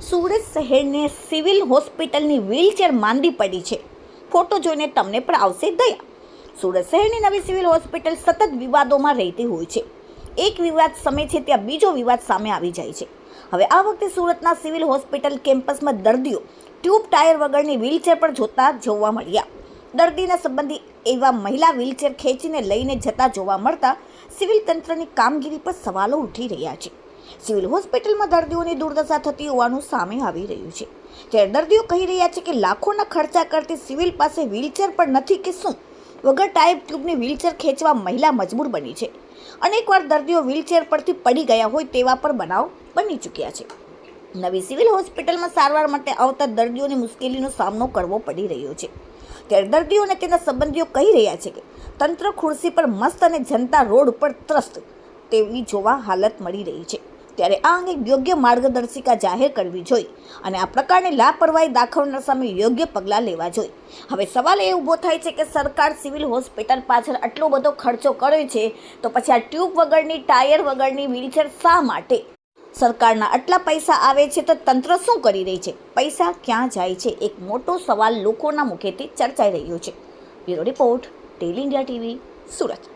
સુરત શહેરને સિવિલ હોસ્પિટલની વ્હીલચેર માંદી પડી છે. ફોટો જોઈને તમને પણ આવશે દયા. સુરત શહેરની નવી સિવિલ હોસ્પિટલ સતત વિવાદોમાં રહેતી હોય છે. એક વિવાદ સમય છે ત્યાં બીજો વિવાદ સામે આવી જાય છે. હવે આ વખતે સુરતના સિવિલ હોસ્પિટલ કેમ્પસમાં દર્દીઓ ટ્યુબ ટાયર વગરની વ્હીલચેર પર જોતા જોવા મળ્યા. દર્દીના સંબંધી એવા મહિલા વ્હીલચેર ખેંચીને લઈને જતા જોવા મળતા સિવિલ તંત્રની કામગીરી પર સવાલો ઉઠી રહ્યા છે. સિવિલ હોસ્પિટલમાં દર્દીઓની દુર્દશા થતી હોવાનું સામે આવી રહ્યું છે. જ્યારે દર્દીઓ કહી રહ્યા છે કે લાખોના ખર્ચા કરતી સિવિલ પાસે વ્હીલચેર પણ નથી કે શું? વગર ટાઈપ ટ્યુબની વ્હીલચેર ખેંચવા મહિલા મજબૂર બની છે. અનેકવાર દર્દીઓ વ્હીલચેર પરથી પડી ગયા હોય તેવા પણ બનાવ બની ચૂક્યા છે. નવી સિવિલ હોસ્પિટલમાં સારવાર માટે આવતા દર્દીઓની મુશ્કેલીનો સામનો કરવો પડી રહ્યો છે. ત્યારે દર્દીઓ અને તેના સંબંધીઓ કહી રહ્યા છે કે તંત્ર ખુરશી પર મસ્ત અને જનતા રોડ ઉપર ત્રસ્ત તેવી જોવા હાલત મળી રહી છે. ત્યારે આ અંગે યોગ્ય માર્ગદર્શિકા જાહેર કરવી જોઈએ અને આ પ્રકારની લાપરવાહી દાખવનાર સામે યોગ્ય પગલાં લેવા જોઈએ હવે સવાલ એ ઊભો થાય છે કે સરકાર સિવિલ હોસ્પિટલ પાછળ આટલો બધો ખર્ચો કરે છે તો પછી આ ટ્યુબ વગરની, ટાયર વગરની વ્હીલચેર શા માટે? સરકારના આટલા પૈસા આવે છે તો તંત્ર શું કરી રહી છે? પૈસા ક્યાં જાય છે? એક મોટો સવાલ લોકોના મુખેથી ચર્ચાઈ રહ્યો છે. Bureau report daily India TV, Surat.